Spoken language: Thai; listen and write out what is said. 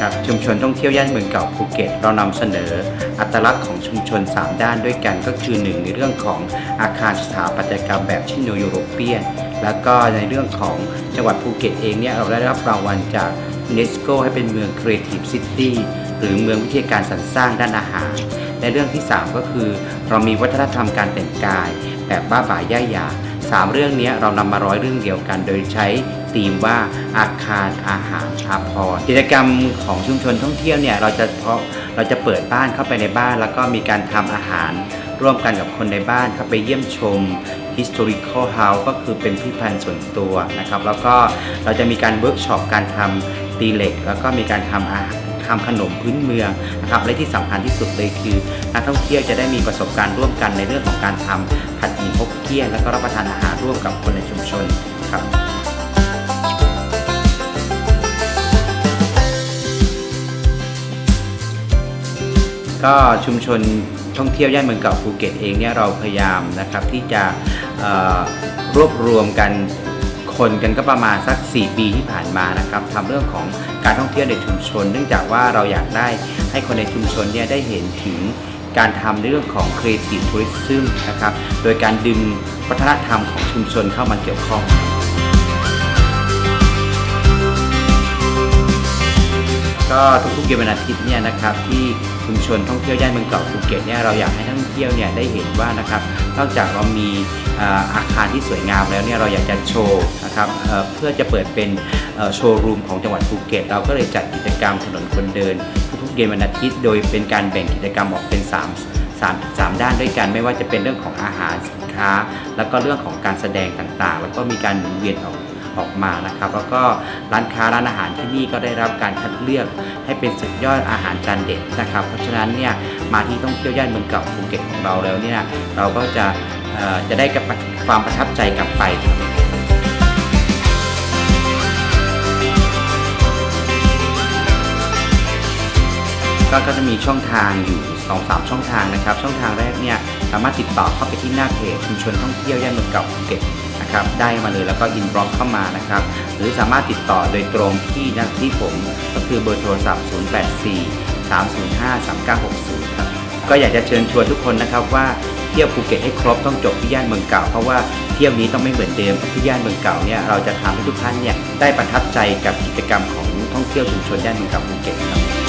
ครับชุมชนท่องเที่ยวย่านเมืองเก่าภูเก็ต เรานำเสนอ อัตลักษณ์ของชุมชน 3 ด้านด้วยกันก็คือ 1 ในเรื่องของอาคารสถาปัตยกรรมแบบชิโนโยโรเปียน แล้วก็ในเรื่องของจังหวัดภูเก็ตเองเนี่ยเราได้รับรางวัลจากยูเนสโกให้เป็นเมือง Creative City หรือเมืองวิทยาการสรรสร้างด้านอาหารและเรื่องที่ 3 ก็คือ เรามีวัฒนธรรมการแต่งกาย แบบบ้าบ่าย่ายา สามเรื่องนี้เรานำมาร้อยเรื่องเดียวกัน โดยใช้ธีมว่าอาคารอาหารอาพรกิจกรรมของชุมชนท่องเที่ยวเนี่ยเราจะเพาะเราจะเปิดบ้านเข้าไปในบ้าน แล้วก็มีการทำอาหารร่วมกันกับคนในบ้านเข้าไปเยี่ยมชม historical house ก็คือเป็นพิพิธภัณฑ์ส่วนตัวนะครับ แล้วก็เราจะมีการเวิร์กช็อปการทำตีเหล็ก แล้วก็มีการทำอาหาร ทำขนมพื้นเมืองนะครับและที่สำคัญที่สุดเลยคือนักท่องเที่ยวจะได้มีประสบการณ์ร่วมกันในเรื่องของการทำผัดหมี่ฮกเกี้ยนแล้วก็รับประทานอาหารร่วมกับคนในชุมชนครับก็ชุมชนท่องเที่ยวย่านเมืองเก่าภูเก็ตเองเนี่ยเราพยายามนะครับที่จะรวบรวมกัน คนกันก็ประมาณสัก 4 ปีที่ผ่านมานะครับทำเรื่องของการท่องเที่ยวในชุมชน เนื่องจากว่าเราอยากได้ให้คนในชุมชนเนี่ยได้เห็นถึงการทำในเรื่องของ creative tourism นะครับ โดยการดึงวัฒนธรรมของชุมชนเข้ามาเกี่ยวข้อง ก็ทุกๆเย็นวันอาทิตย์เนี่ยนะครับที่ชุมชนท่องเที่ยวย่านเมืองเก่าภูเก็ตเนี่ยเราอยากให้นักท่องเที่ยวเนี่ยได้เห็นว่านะครับนอกจากเรามีอาคารที่สวยงามแล้วเนี่ยเราอยากจะโชว์นะครับเพื่อจะเปิดเป็นโชว์รูมของจังหวัดภูเก็ต เราก็เลยจัดกิจกรรมถนนคนเดิน ทุกๆเย็นวันอาทิตย์ โดยเป็นการแบ่งกิจกรรมออกเป็น 3 3 3 ด้านด้วยกันไม่ว่าจะเป็นเรื่องของอาหารสินค้า แล้วก็เรื่องของการแสดงต่างๆ แล้วก็มีการหมุนเวียนออก ออกมานะครับ แล้วก็ร้านค้าร้านอาหารที่นี่ก็ได้รับการคัดเลือกให้เป็นสุดยอดอาหารจานเด็ดนะครับ เพราะฉะนั้นเนี่ยมาที่ท่องเที่ยวย่านเมืองเก่าภูเก็ตของเราแล้วเนี่ยเราก็จะจะได้กับความประทับใจกลับไปครับก็ก็จะมีช่องทางอยู่2อสช่องทางนะครับ ช่องทางแรกเนี่ยสามารถติดต่อเข้าไปที่หน้าเพจชุมชนท่องเที่ยวย่านเมืองเก่าภูเก็ต นะครับได้มาเลยแล้วก็อินบล็อกเข้ามานะครับ หรือสามารถติดต่อโดยตรงที่นัที่ผมก็คือเบอร์โทรศัพท์ 084 305 3960 ครับก็อยากจะเชิญชวนทุกคนนะครับว่าเที่ยวภูเก็ตให้ครบต้องจบที่ย่านเมืองเก่า เพราะว่าเที่ยวนี้ต้องไม่เหมือนเดิมที่ย่านเมืองเก่าเนี่ยเราจะทำให้ทุกท่านเนี่ยได้ประทับใจกับกิจกรรมของท่องเที่ยวชุมชนย่านเมืองเก่าภูเก็ตครับ